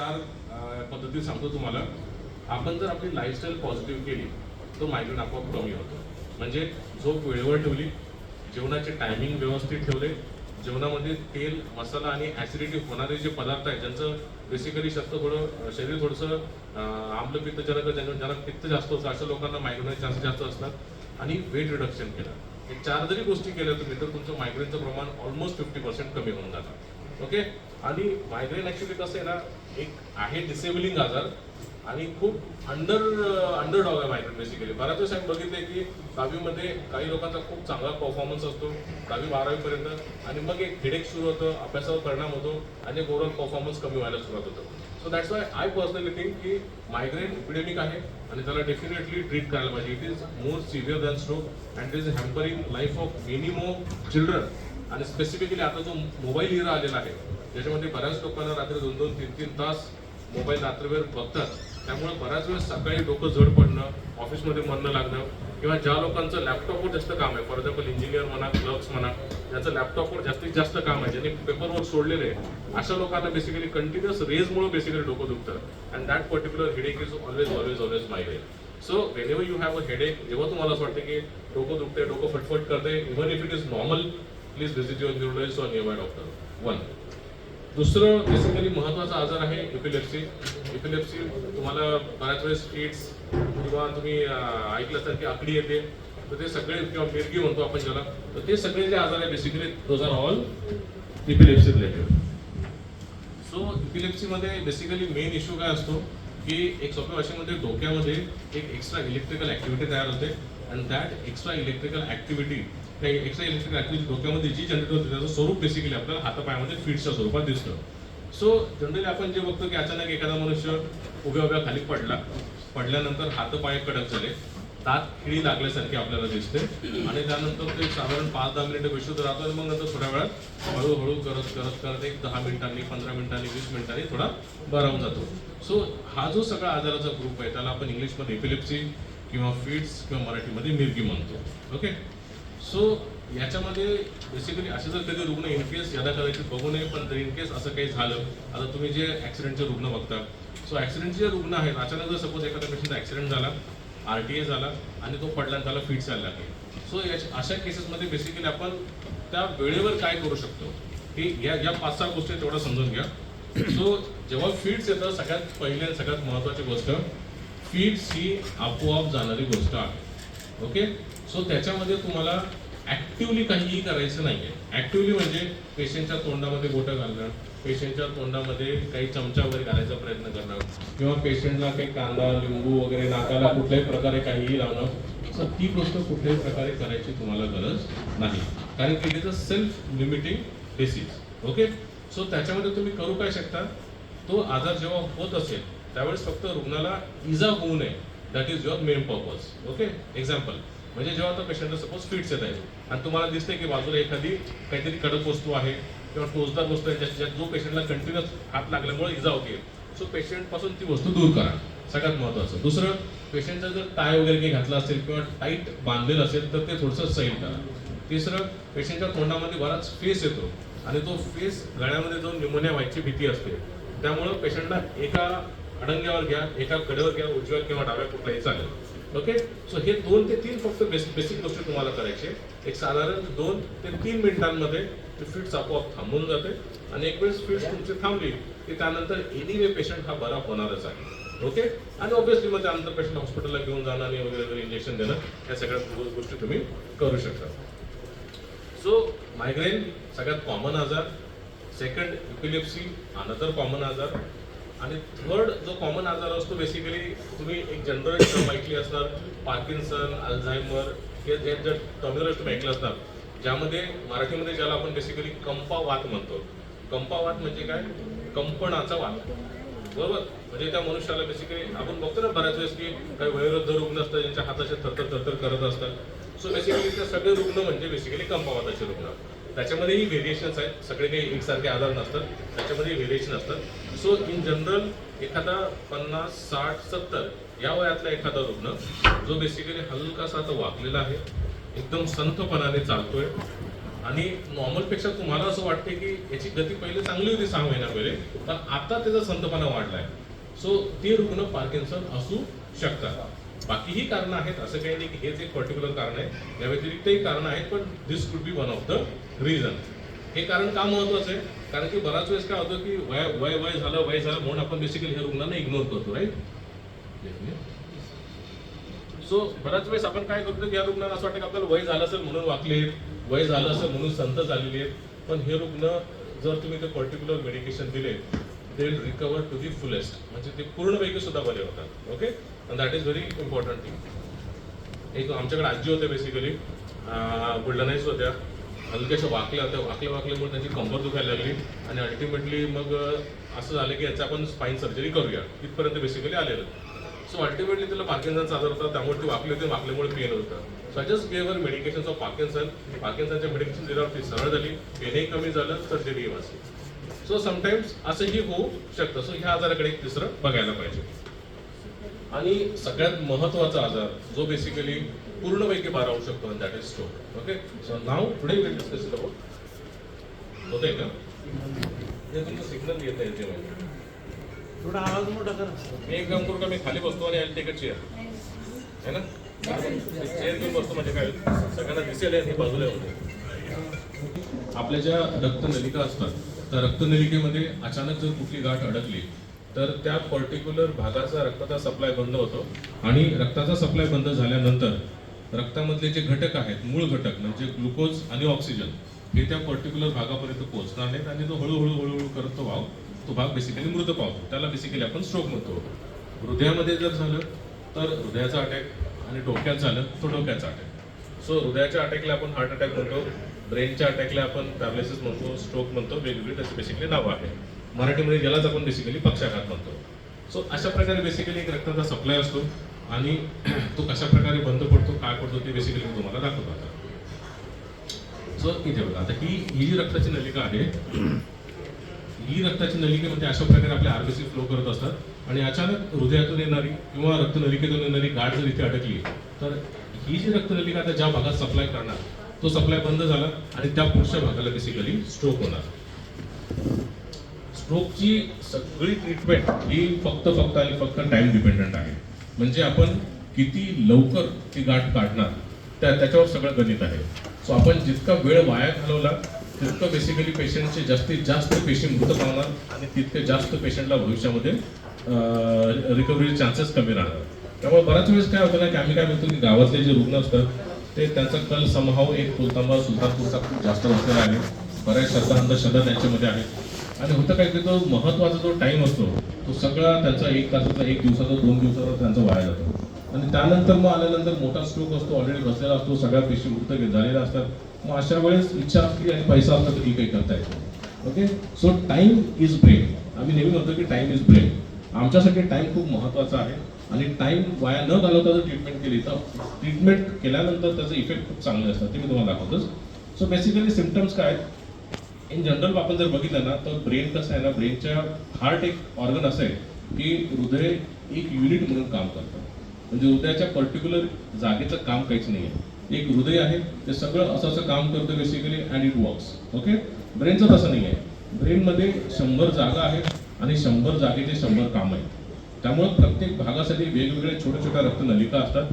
चार पद्धती सांगतो तुम्हाला. आपण जर आपली लाईफस्टाईल पॉझिटिव्ह केली तो मायग्रेन आपोआप कमी होतो. म्हणजे झोप वेळेवर ठेवली जेवणाचे टायमिंग व्यवस्थित ठेवले जेवणामध्ये तेल मसाला आणि ॲसिडिटी होणारे जे पदार्थ आहेत ज्यांचं बेसिकली शक्त थोडं शरीर थोडंसं आम्ल पित्तजनक ज्यांना ज्यांना पित्त जास्त होतं अशा लोकांना मायग्रेनचे चान्सेस जास्त असतात. आणि वेट रिडक्शन केलं. हे चार जरी गोष्टी केल्या तुम्ही तर तुमचं मायग्रेनचं प्रमाण ऑलमोस्ट फिफ्टी पर्सेंट कमी होऊन जातं. ओके आणि मायग्रेन ऍक्च्युली कसं आहे ना एक आहे डिसेबलिंग आजार आणि खूप अंडर अंडर डॉग आहे मायग्रेन बेसिकली बऱ्याच वेळेस आम्ही बघितले की दहावीमध्ये काही लोकांचा खूप चांगला परफॉर्मन्स असतो. दहावी बारावीपर्यंत. आणि मग एक हेडेक सुरू होतं अभ्यासावर परिणाम होतो आणि ओव्हरऑल परफॉर्मन्स कमी व्हायला सुरुवात होतं. So that's why I personally think की मायग्रेन इपिडेमिक आहे आणि त्याला डेफिनेटली ट्रीट करायला पाहिजे. It is more severe than stroke and it is hampering life of many more children आणि स्पेसिफिकली आता जो मोबाईल इरा आलेला आहे ज्याच्यामध्ये बऱ्याच लोकांना रात्री दोन दोन तीन तीन तास मोबाईल रात्रभर बघतात. त्यामुळे बऱ्याच वेळेस सकाळी डोकं जड पडणं ऑफिसमध्ये मन न लागणं किंवा ज्या लोकांचं लॅपटॉपवर जास्त काम आहे फॉर एक्झाम्पल इंजिनियर म्हणा क्लर्क्स म्हणा ज्याचं लॅपटॉपवर जास्तीत जास्त काम आहे ज्यांनी पेपरवर्क सोडलेले आहे अशा लोकांना बेसिकली कंटिन्युअस रेजमुळे बेसिकली डोकं दुखतं. And that particular headache is always always always migraine so whenever you have a headache जेव्हा तुम्हाला असं वाटतं की डोकं दुखते डोकं फटफट करते even if it is normal please visit your neurologist or near doctor one दुसरं बेसिकली महत्त्वाचा आजार आहे इपिलेप्सी इपिलेप्सी तुम्हाला बऱ्याच वेळेस फिट्स किंवा तुम्ही ऐकलं असाल की आकडी येते. तर ते सगळे किंवा मिरगी म्हणतो आपण ज्याला तर ते सगळे जे आजार आहे basically those are all epilepsy related so इपिलेप्सीमध्ये basically main issue काय असतो की एक सोप्या भाषेमध्ये डोक्यामध्ये एक एक्स्ट्रा इलेक्ट्रिकल ऍक्टिव्हिटी तयार होते. And that extra electrical activity त्या म्हणजे एक्स्ट्रा डोक्यामध्ये जी जनरेट होते त्याचं स्वरूप बेसिकली आपल्याला हातापायामध्ये फिट्सच्या स्वरूपात दिसतं. सो जनरली आपण जे बघतो की अचानक एखादा मनुष्य उभ्या उभ्या खाली पडला. पडल्यानंतर हातपाय कडक झाले. दात खिळी लागल्यासारखी आपल्याला दिसते. आणि त्यानंतर ते साधारण पाच दहा मिनिटं विशुद्ध राहतो आणि मग नंतर थोड्या वेळात हळूहळू करत करत करत एक दहा मिनिटांनी पंधरा मिनिटांनी वीस मिनिटांनी थोडा बरा होऊन जातो. सो हा जो सगळा आजाराचा ग्रुप आहे त्याला आपण इंग्लिशमध्ये एपिलेप्सी किंवा फिट्स किंवा मराठीमध्ये मिरगी म्हणतो. ओके सो याच्यामध्ये बेसिकली असे जर कधी रुग्ण इनकेस यादा करायचे बघू नये पण तरी इनकेस असं काही झालं आता तुम्ही जे ॲक्सिडेंटचे रुग्ण बघता सो ॲक्सिडेंटचे जे रुग्ण आहेत अचानक जर सपोज एखाद्या पेशंटचा ॲक्सिडेंट झाला आर टी ए झाला आणि तो पडला आणि त्याला फिट यायला लागेल सो याच्या अशा केसेसमध्ये बेसिकली आपण त्या वेळेवर काय करू शकतो? की या या पाच सहा गोष्टी तेवढं समजून घ्या. सो जेव्हा फिट्स येतं सगळ्यात पहिल्या सगळ्यात महत्त्वाची गोष्ट फिट्स ही आपोआप जाणारी गोष्ट आहे. ओके सो त्याच्यामध्ये तुम्हाला ऍक्टिव्हली काहीही करायचं नाहीये. ऍक्टिव्हली म्हणजे पेशंटच्या तोंडामध्ये बोटं घालणं पेशंटच्या तोंडामध्ये काही चमचा वगैरे घालायचा प्रयत्न करणं किंवा पेशंटला काही कांदा लिंबू वगैरे नाकाला कुठल्याही प्रकारे काहीही लावणं. सर ती गोष्ट कुठल्याही प्रकारे करायची तुम्हाला गरज नाही. कारण की it is a self limiting disease okay so त्याच्यामध्ये तुम्ही करू काय शकता? तो आजार जेव्हा होत असेल त्यावेळेस फक्त रुग्णाला इजा होऊ नये. That is your main purpose okay example म्हणजे जेव्हा तो पेशंटला सपोज फिट्स येत आहे आणि तुम्हाला दिसते की बाजूला एखादी काहीतरी कडक वस्तू आहे किंवा टोचदार वस्तू आहे ज्या- जो पेशंटला कंटिन्युअस हात लागल्यामुळे इजा होते. सो पेशंटपासून ती वस्तू दूर करा. सगळ्यात महत्त्वाचं दुसरं पेशंटचा जर टाय वगैरे काही घातला असेल किंवा टाईट बांधलेलं असेल तर ते थोडंसं सैल करा. तिसरं पेशंटच्या तोंडामध्ये बराच फेस येतो. आणि तो फेस गळ्यामध्ये जाऊन न्युमोनिया व्हायची भीती असते. त्यामुळं पेशंटला एका अडंग्यावर घ्या एका कडेवर घ्या उजव्या किंवा डाव्या कुठलाही चालेल. ओके सो हे दोन ते तीन फक्त बेसिक बेसिक गोष्टी तुम्हाला करायचे एक साधारण दोन ते तीन मिनिटांमध्ये ते फिट्स आपोआप थांबून जाते. आणि एक वेळेस फिट्स तुमची थांबली की त्यानंतर एनिवे पेशंट हा बरा होणारच आहे. ओके आणि ऑब्व्हियसली मग त्यानंतर पेशंट हॉस्पिटलला घेऊन जाणं आणि वगैरे वगैरे इंजेक्शन देणं या सगळ्या गोष्टी तुम्ही करू शकता. सो मायग्रेन सगळ्यात कॉमन आजार. सेकंड इपिलेप्सी अनदर कॉमन आजार. आणि थर्ड जो कॉमन आजार असतो बेसिकली तुम्ही एक जनरल टर्म ऐकली असणार पार्किन्सन अल्झायमर हे जे जे टर्मिनल तुम्ही ऐकलं असणार. ज्यामध्ये मराठीमध्ये ज्याला आपण बेसिकली कंपावात म्हणतो. कंपावात म्हणजे काय? कंपनाचा वात. बरोबर? म्हणजे त्या मनुष्याला बेसिकली आपण बघतो ना बऱ्याच वेळेस की काही वयोवृद्ध रुग्ण असतात ज्यांच्या हाताचे थरथर थरथर करत असतात. सो बेसिकली ते सगळे रुग्ण म्हणजे बेसिकली कंपावाताचे रुग्ण. त्याच्यामध्येही व्हेरिएशन्स आहेत. सगळे काही एकसारखे आधार नसतात. त्याच्यामध्ये व्हेरिएशन असतात. सो इन जनरल एखादा पन्नास साठ सत्तर या वयातला एखादा रुग्ण जो बेसिकली हलकासा आता वाकलेला आहे एकदम संथपणाने चालतोय आणि नॉर्मलपेक्षा तुम्हाला असं वाटते की याची गती पहिले चांगली होती सहा महिन्या पहिले पण आता त्याचा संतपणा वाढलाय. सो ते रुग्ण पार्किन्सन असू शकतात. बाकीही कारणं आहेत असं काही नाही की हेच एक पर्टिक्युलर कारण आहे. या व्यतिरिक्तही कारणं आहेत पण this could be one of the reason हे कारण का महत्वाचं आहे? कारण की बराच वेळेस काय होतं की वय वय वय झालं वय झालं म्हणून आपण बेसिकली ह्या रुग्णांना इग्नोर करतो राईट सो बऱ्याच वेळेस आपण काय करतो की या रुग्णांना असं वाटतं की आपल्याला वय झालं असेल म्हणून वाकले वय झालं असेल म्हणून संत झालेली आहेत पण हे रुग्ण जर तुम्ही ते पर्टिक्युलर मेडिकेशन दिले they recover to the fullest म्हणजे ते पूर्णपैकी सुद्धा बरे होतात okay that is very important thing एक आमच्याकडे आजी होत्या बेसिकली बुलढाण्याच होत्या. हलक्याशा वाकल्या होत्या. वाकल्या वाकल्यामुळे त्यांची कंबर दुखायला लागली आणि अल्टिमेटली मग असं झालं की याचं आपण स्पाईन सर्जरी करूया. इथपर्यंत बेसिकली आलेलं. सो अल्टिमेटली तिला पार्किन्सनचा आजार होता. त्यामुळे ती वाकली होती वाकल्यामुळे पेन होतं. So I just gave her medication of Parkinson पार्किन्सनच्या medication दिल्यावर ती सरळ झाली. पेनही कमी झालं. सर्जरी वाचली. सो समटाईम्स असंही होऊ शकतं. सो ह्या आजाराकडे एक तिसरं बघायला पाहिजे. आणि सगळ्यात महत्त्वाचा आजार जो बेसिकली पूर्णपैकी बारा होऊ शकतो that is stroke okay so now पुढे विल डिस्कस अबाउट होतंय का? हे तुमचं सिग्नल येत आहे ते थोडा आवाज मोठा करा. मी एक काम करू का? मी खाली बसतो आणि आय टेक चेअर है ना? चेअर घेऊन बसतो म्हणजे काय? सगळ्यांना दिसेल आणि बाजूला होते आपल्या ज्या रक्तनलिका असतात त्या रक्तनलिकेमध्ये अचानक जर कुठली गाठ अडकली तर त्या पर्टिक्युलर भागाचा रक्ताचा सप्लाय बंद होतो आणि रक्ताचा सप्लाय बंद झाल्यानंतर रक्तामधले जे घटक आहेत मूळ घटक म्हणजे ग्लुकोज आणि ऑक्सिजन हे त्या पर्टिक्युलर भागापर्यंत पोहोचणार नाहीत आणि तो हळूहळू हळूहळू करत तो भाव तो भाग बेसिकली मृत पावतो. त्याला बेसिकली आपण स्ट्रोक म्हणतो. हृदयामध्ये जर झालं तर हृदयाचा अटॅक आणि डोक्यात झालं तो डोक्याचा अटॅक सो हृदयाच्या अटॅकला आपण हार्ट अटॅक म्हणतो ब्रेनच्या अटॅकला आपण पॅरालिसिस म्हणतो स्ट्रोक म्हणतो वेगवेगळी त्याची बेसिकली नावं आहे मराठीमध्ये ज्यालाच आपण बेसिकली पक्षाघात म्हणतो. सो अशा प्रकारे बेसिकली एक रक्ताचा सप्लाय असतो. आणि तो कशा प्रकारे बंद पडतो काय पडतो ते बेसिकली मी तुम्हाला दाखवतो आता. सो इथे बघा आता ही ही जी रक्ताची नलिका आहे ही रक्ताची नलिकेमध्ये अशा प्रकारे आपले आरबीसी फ्लो करत असतात आणि अचानक हृदयातून येणारी किंवा रक्तनलिकेतून येणारी गाठ जर इथे अडकली तर ही जी रक्तनलिका आता ज्या भागात सप्लाय करणार तो सप्लाय बंद झाला आणि त्या पुढच्या भागाला बेसिकली स्ट्रोक होणार. स्ट्रोकची सगळी ट्रीटमेंट ही फक्त फक्त आणि फक्त टाइम डिपेंडंट आहे. म्हणजे आपण किती लवकर ती गाठ काढणार त्या त्याच्यावर सगळं गणित आहे. सो आपण जितका वेळ वाया घालवला तितकं बेसिकली पेशंटचे जास्तीत जास्त पेशंट मृत पावणार आणि तितके जास्त पेशंटला भविष्यामध्ये रिकव्हरीचे चान्सेस कमी राहणार. त्यामुळे बऱ्याच वेळेस काय होतं ना की आम्ही काय म्हणतो की गावातले जे रुग्ण असतात ते त्यांचा कल समभाव एक कुलतांबा सुलतानपूरचा खूप जास्त असलेला आहे. बऱ्याच श्रद्धा अंधश्रद्धा त्यांच्यामध्ये आहेत आणि होतं काय की तो महत्त्वाचा जो टाइम असतो तो सगळा त्यांचा एक तासाचा एक दिवसाचा दोन दिवसाचा त्यांचा वाया जातो. आणि त्यानंतर मग आल्यानंतर मोठा स्ट्रोक असतो ऑलरेडी बसलेला असतो सगळ्या पेशी मृत झालेल्या असतात. मग अशा वेळेस इच्छा असली आणि पैसा असला तरी काही करता येतो okay so time is brain आम्ही नेहमी म्हणतो की टाइम इज ब्रेन आमच्यासाठी टाइम खूप महत्त्वाचा आहे. आणि टाइम वाया न घालवता जर ट्रीटमेंट केली तर ट्रीटमेंट केल्यानंतर त्याचे इफेक्ट खूप चांगले असतात. ते मी तुम्हाला दाखवतोच. सो बेसिकली सिमटम्स काय आहेत? इन जनरल आपण जर बघितलं ना तर ब्रेन कसं आहे ना ब्रेनच्या हार्ट एक ऑर्गन असं आहे की हृदय एक युनिट म्हणून काम करतं. म्हणजे हृदयाच्या पर्टिक्युलर जागेचं काम काहीच नाही आहे. एक हृदय आहे ते सगळं असं असं काम करतं basically and it works okay ब्रेनचं तसं नाही आहे. ब्रेनमध्ये शंभर जागा आहेत आणि शंभर जागेचे शंभर काम आहेत. त्यामुळे प्रत्येक भागासाठी वेगवेगळ्या छोट्या छोट्या रक्तनलिका असतात.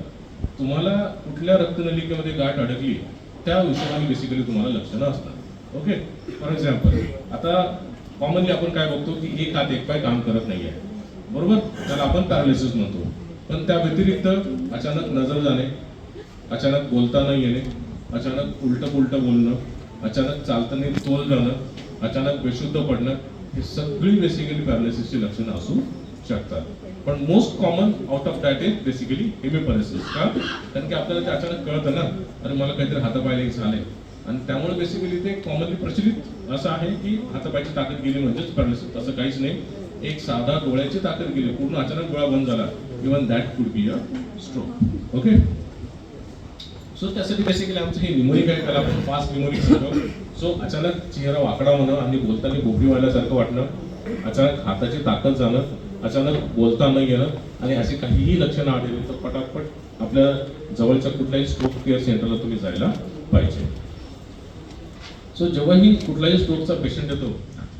तुम्हाला कुठल्या रक्तनलिकेमध्ये गाठ अडकली त्या विषयाने बेसिकली तुम्हाला लक्षणं असतात. ओके फॉर एक्झाम्पल आता कॉमनली आपण काय बघतो की एक हात एक पाय काम करत नाही आहे बरोबर? त्याला आपण पॅरालिसिस म्हणतो. पण त्या व्यतिरिक्त अचानक नजर जाणे अचानक बोलता न येणे अचानक उलटं पुलटं बोलणं अचानक चालताना तोल जाणं अचानक बेशुद्ध पडणं हे सगळी बेसिकली पॅरालिसिसची लक्षणं असू शकतात. पण most common out of that is basically hemiparesis का? कारण की आपल्याला ते अचानक कळतं ना. अरे मला काहीतरी हातापायला एक आणि त्यामुळे बेसिकली ते कॉमनली प्रचलित असं आहे की हातापायची ताकद गेली म्हणजेच पॅरालिसिस तसं काहीच नाही. एक साधा डोळ्याची ताकद गेली. पूर्ण अचानक डोळा बंद झाला. Even that could be a stroke okay so त्यासाठी बेसिकली आमचं हे निमोनिक आहे त्याला आपण फास्ट निमोनिक म्हणतो सो अचानक चेहरा वाकडा होणं आणि बोलताना बोबडी व्हायल्यासारखं वाटणं. अचानक हाताची ताकद जाणं. अचानक बोलता न येणं. आणि अशी काहीही लक्षणं आढळली तर पटापट आपल्या जवळच्या कुठल्याही स्ट्रोक केअर सेंटरला तुम्ही जायला पाहिजे. सो जेव्हाही कुठलाही स्ट्रोकचा पेशंट येतो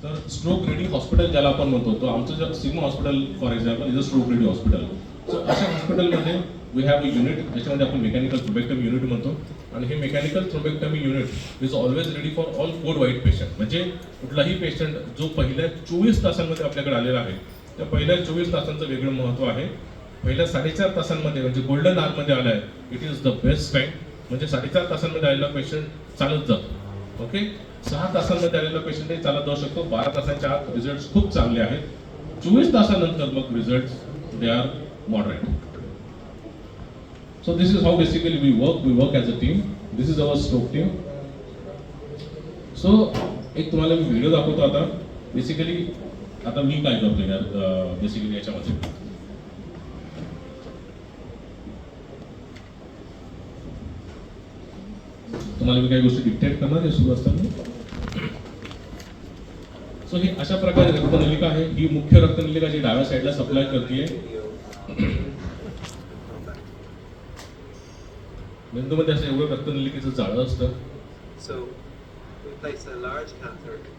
तर स्ट्रोक रेडी हॉस्पिटल ज्याला आपण म्हणतो तो आमचं जर Sigma hospital for example is a stroke ready hospital so अशा हॉस्पिटलमध्ये वी हॅव अ युनिट ज्याच्यामध्ये आपण मेकॅनिकल थ्रोबेक्टमी युनिट म्हणतो. आणि हे mechanical thrombectomy unit is always ready for all for वाईट पेशंट म्हणजे कुठलाही पेशंट जो पहिल्या चोवीस तासांमध्ये आपल्याकडे आलेला आहे त्या पहिल्या चोवीस तासांचं वेगळं महत्त्व आहे. पहिल्या साडेचार तासांमध्ये म्हणजे गोल्डन आरमध्ये आलाय it is the best time म्हणजे साडेचार तासांमध्ये आलेला पेशंट चालत जातो ओके सहा तासांमध्ये आलेला पेशंट चालत जाऊ शकतो. बारा तासाच्या आत रिझल्ट खूप चांगले आहेत. चोवीस तासानंतर मग result they are moderate so this is how basically we work we work as a team this is our stroke team so एक तुम्हाला मी व्हिडिओ दाखवतो आता. बेसिकली आता मी काय करतो यार? बेसिकली याच्यामध्ये. तुम्हाला मी काही गोष्टी डिक्टेट करणार आहे सुरू असताना? सो ही अशा प्रकारे रक्तनलिका आहे. ही मुख्य रक्तनलिका जी डाव्या साईडला सप्लाय करते मेंदूमध्ये असं एवढं रक्तनलिकेचं जाळं असतं.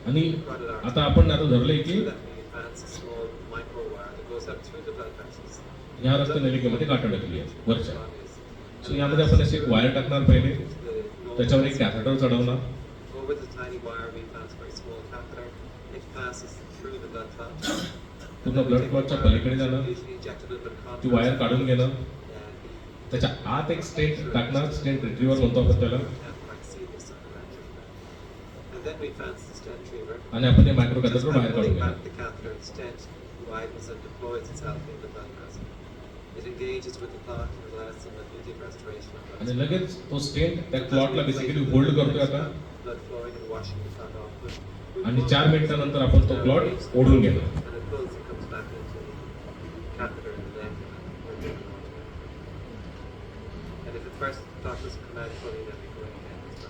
आणि आता आपण आता धरलंय की. ह्या रक्तनलिकेमध्ये गाठ अडकली आहे वरच्या. सो यामध्ये आपण अशी एक वायर टाकणार पहिले. त्याच्यावर एक कॅथेटर चढवला पूर्ण ब्लड क्लॉकच्या पलीकडे झालं ती वायर काढून गेलं त्याच्या आत एक स्टेट टाकणार. स्टेट रिट्रीवर होतो आपण त्याला. आणि आपण ते मायक्रो कॅथेटर बाहेर काढून आणि लगेच तो स्टेट त्या प्लॉटला बेसिकली होल्ड करतोय आता. आणि चार मिनिटानंतर आपण तो प्लॉट ओढून गेलो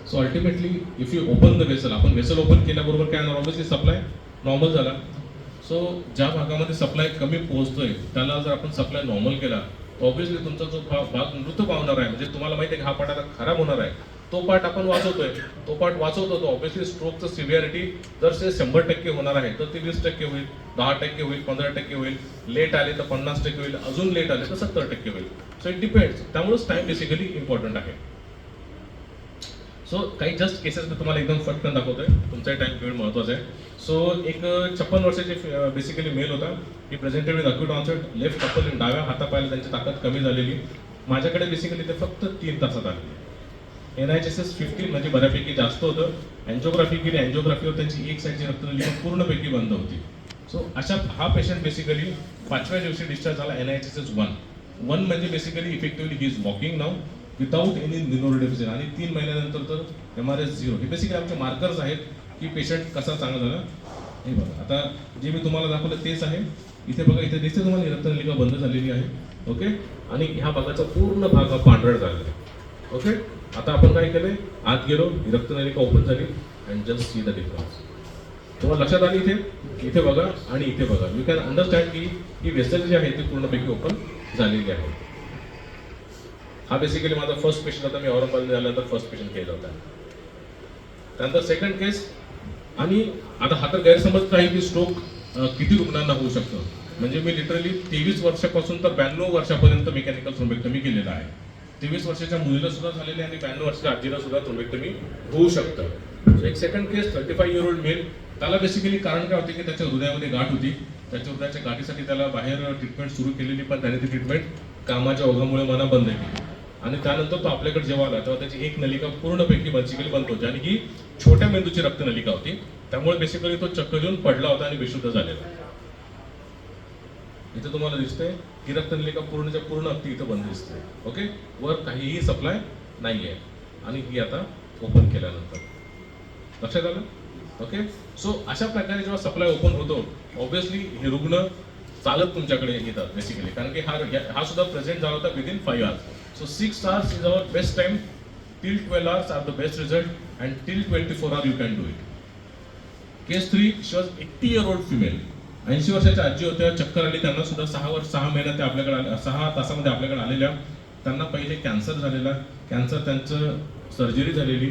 so ultimately if you open the vessel आपण वेसल ओपन केल्याबरोबर काय नॉर्मल सप्लाय नॉर्मल झाला. सो ज्या भागामध्ये सप्लाय कमी पोहोचतोय त्याला जर आपण सप्लाय नॉर्मल केला ऑब्विसली तुमचा जो भा- भाग मृत पावणार आहे. म्हणजे तुम्हाला माहिती आहे की हा पार्ट आता खराब होणार आहे. तो पार्ट आपण वाचवतोय. तो पार्ट वाचवतो तो ऑब्व्हियसली स्ट्रोकचं सिव्हिअरिटी जर ते शंभर टक्के होणार आहे तर ते वीस टक्के होईल दहा टक्के होईल पंधरा टक्के होईल लेट आले तर पन्नास टक्के होईल अजून लेट आले तर सत्तर टक्के होईल. सो इट डिपेंड्स त्यामुळेच टाइम बेसिकली इम्पॉर्टंट आहे. सो काही जस्ट केसेस मी तुम्हाला एकदम फटकन दाखवतोय. तुमचाही टाइम पिरियड महत्त्वाचा आहे. सो एक छप्पन वर्षाचे बेसिकली मेल होता. की presented with acute onset left couple डाव्या हातापायला त्यांची ताकद कमी झालेली. माझ्याकडे बेसिकली ते फक्त तीन तासात आले. N I S S fifteen म्हणजे बऱ्यापैकी जास्त होतं. अँजिओग्राफी केली अँजिओग्राफीवर त्यांची एक साईडची रक्तनलिका पूर्णपैकी बंद होती. सो अशा हा पेशंट बेसिकली पाचव्या दिवशी डिस्चार्ज झाला N I S S one one म्हणजे basically effectively he is walking now without any निनोरिडेफिसिन आणि तीन महिन्यानंतर तर एम आर एस झिरो हे बेसिकली आमचे मार्कर्स आहेत की पेशंट कसा चांगला झाला. हे बघा. आता जे मी तुम्हाला दाखवलं तेच आहे. इथे बघा इथे दिसते तुम्हाला रक्तनलिका बंद झालेली आहे. ओके? आणि ह्या भागाचा पूर्ण भाग हा पांढरट झालेला आहे. ओके? आता आपण काय केले आत गेलो रक्तनलिका ओपन झाली and just see the difference तुम्हाला लक्षात आली इथे? इथे बघा आणि इथे बघा. यू कॅन अंडरस्टँड की ही वेसल जी आहे ती पूर्णपैकी ओपन झालेली आहे. हा बेसिकली माझा फर्स्ट पेशंट होता मी औरंगाबाद झाल्यानंतर फर्स्ट पेशंट केला होता. त्यानंतर सेकंड केस आणि आता हा तर गैरसमज नाही की स्ट्रोक किती रुग्णांना होऊ शकतो? म्हणजे मी लिटरली तेवीस वर्षापासून तर ब्याण्णव वर्षापर्यंत मेकॅनिकल थ्रोम्बेक्टमी केलेला आहे. तेवीस वर्षाच्या मुलीला सुद्धा झालेली आणि ब्याण्णव वर्षाच्या आजीला सुद्धा थ्रोम्बेक्टमी होऊ शकतं. सो एक second case thirty five year old male त्याला बेसिकली कारण काय होते की त्याच्या हृदयामध्ये गाठ होती. त्याच्या हृदयाच्या गाठीसाठी त्याला बाहेर ट्रीटमेंट सुरू केलेली पण त्याने ती ट्रीटमेंट कामाच्या ओघामुळे मना बंद केली. आणि त्यानंतर तो आपल्याकडे जेव्हा आला तेव्हा त्याची एक नलिका पूर्णपैकी बेसिकली बंद होती आणि ही छोट्या मेंदूची रक्तनलिका होती. त्यामुळे बेसिकली तो चक्कर येऊन पडला होता आणि बेशुद्ध झालेला. इथे तुम्हाला दिसतंय ही रक्तनलिका पूर्णच्या पूर्ण अगदी इथं बंद दिसते ओके वर काहीही सप्लाय नाहीये. आणि ही आता ओपन केल्यानंतर. लक्षात आलं? ओके सो अशा प्रकारे जेव्हा सप्लाय ओपन होतो ऑब्विसली हे रुग्ण चालत तुमच्याकडे येतात बेसिकली कारण की हा हा सुद्धा प्रेझेंट झाला होता within five hours So six hours is our best time till twelve hours are the best result and till twenty four you you can do it case three she was eighty year old female ऐंशी वर्षाच्या आजी होत्या. चक्कर आली. त्यांना सुद्धा सहा वर्ष सहा महिन्यात त्या आपल्याकडे आल्या सहा तासामध्ये आपल्याकडे आलेल्या. त्यांना पहिले कॅन्सर झालेला. कॅन्सर त्यांचं सर्जरी झालेली.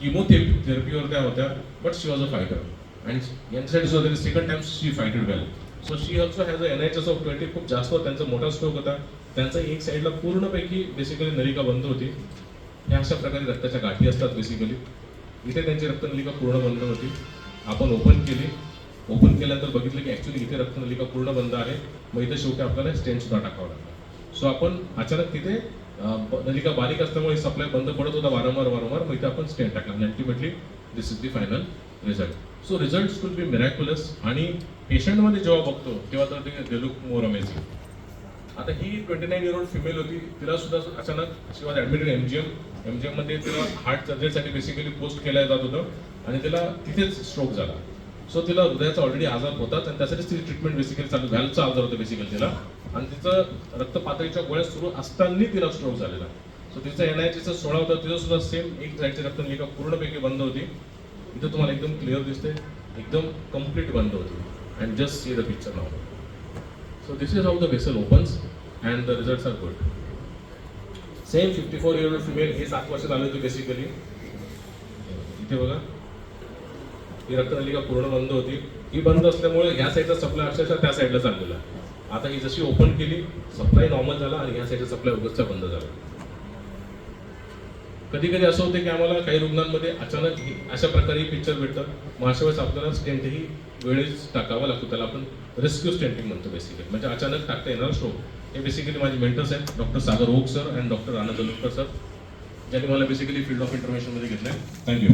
किमोथेरपीवर त्या होत्या. But she was a fighter आणि यांच्यासाठी सुद्धा second time she fighted well so she also has a N H S of twenty खूप जास्त त्यांचा मोठा स्ट्रोक होता. त्यांचा एक साईडला पूर्णपैकी बेसिकली नलिका बंद होती. ह्या अशा प्रकारे रक्ताच्या गाठी असतात बेसिकली इथे त्यांची रक्तनलिका पूर्ण बंद होती. आपण ओपन केली. ओपन केल्यानंतर बघितलं की ॲक्च्युली इथे रक्तनलिका पूर्ण बंद आहे. मग इथे शेवटी आपल्याला स्टेंट सुद्धा टाकावं लागतं सो आपण अचानक तिथे नलिका बारीक असल्यामुळे सप्लाय बंद पडत होता वारंवार वारंवार. मग इथे आपण स्टेंट टाकला. आणि ultimately this is the final result so result will be miraculous आणि पेशंटमध्ये जेव्हा बघतो तेव्हा तर ते लुक मोर अमेझिंग आता ही twenty nine year old female होती तिला सुद्धा अचानक she was admitted M G M M G एममध्ये तिला हार्ट सर्जरीसाठी बेसिकली पोस्ट केलं जात होतं आणि तिला तिथेच स्ट्रोक झाला. सो तिला हृदयाचा ऑलरेडी आजार होताच आणि त्यासाठीच तिची ट्रीटमेंट बेसिकली चालू व्हॅल्वचा आजार होता बेसिकली तिला. आणि तिचं रक्त पातळीच्या गोळ्या सुरू असताना तिला स्ट्रोक झालेला. सो तिचं एन आय सोळा होता तिचं सुद्धा सेम एक साईडची रक्तनलिका पूर्णपैकी बंद होती. इथं तुम्हाला एकदम क्लिअर दिसते एकदम कंप्लीट बंद होती. And just see the picture now So this is how the vessel opens and the results are good. Same fifty four year old female हे सात वर्षात आले होते बेसिकली इथे बघा. ही रक्तनलिका पूर्ण बंद होती. ही बंद असल्यामुळे ह्या साईडचा सप्लाय अक्षरशः त्या साईडला चाललेला. आता ही जशी ओपन केली सप्लाय नॉर्मल झाला आणि ह्या साईडचा सप्लाय उगतचा बंद झाला. कधी कधी असं होतं की आम्हाला काही रुग्णांमध्ये अचानक अशा प्रकारे पिक्चर भेटतं. मग अशा वेळेस आपल्याला स्टेंट ही वेळेस टाकावा लागतो. त्याला आपण रेस्क्यू स्टेंटिंग म्हणतो बेसिकली म्हणजे अचानक टाकता येणार स्ट्रोक हे बेसिकली माझे मेंटर्स आहेत. Doctor Sagar Oak sir and doctor Anand Lutkar sir ज्यांनी मला बेसिकली फील्ड ऑफ इंटरव्हेन्शनमध्ये घेतलं आहे थँक्यू